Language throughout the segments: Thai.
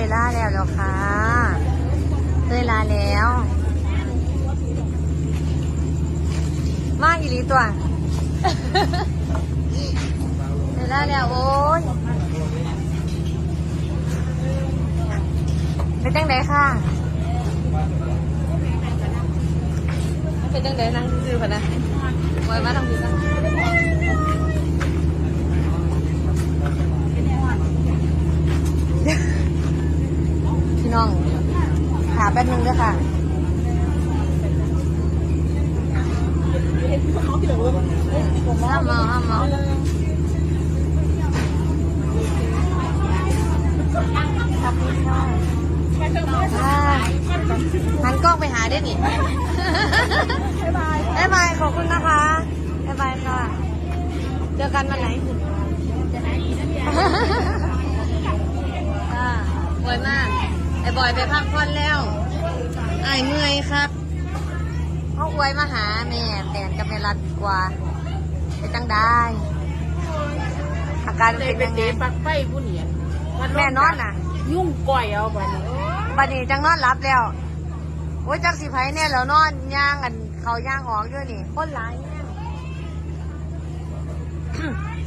ยล่าแล้วเหรอคะเตยลาแล้ว มาอีลีตัวเตยล่าแล้วโอ้ยเป็นจังไดค่ะเป็นจังไดนั่งซื่อๆพะนะไว้มาทางนี้นะ พี่น้องถามแป๊บนึงด้วยค่ะห้ามเมาห้ามเมาครับพี่ชอบอ่าหันกล้องไปหาด้วยนี่บ๊ายบายขอบคุณนะคะบ๊ายบายค่ะ เจอกันวันไหนอ่าบอยมาก ไอ้บอยไปพักผ่อนแล้วไอ้ายเมื่อยครับเขาอวยมาหาแม่แฟนกับแม่รัดดีกว่าไปจังได้ อาการเลเป็ยนเป็นยังไงเดปักไฟผู้เนี่ยแม่นอนน่ะ ยุ่งก่อยเอาไปนี่บัดนี้จังนอนรับแล้วโอ้ยจักสิไผเนี่ยแล้วนอนย่างกันเขาย่างออกด้วยนี่คนหลายแห้ง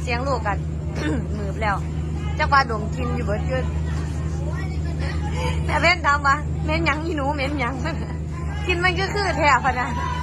เสียงลูกกันมืบแล้วจักว่าดงกินอยู่เบิดยืน แต่เว้นทำวะเม้นหยังอีหนูเม้นหยัง กินมันก็คือแถบพนะ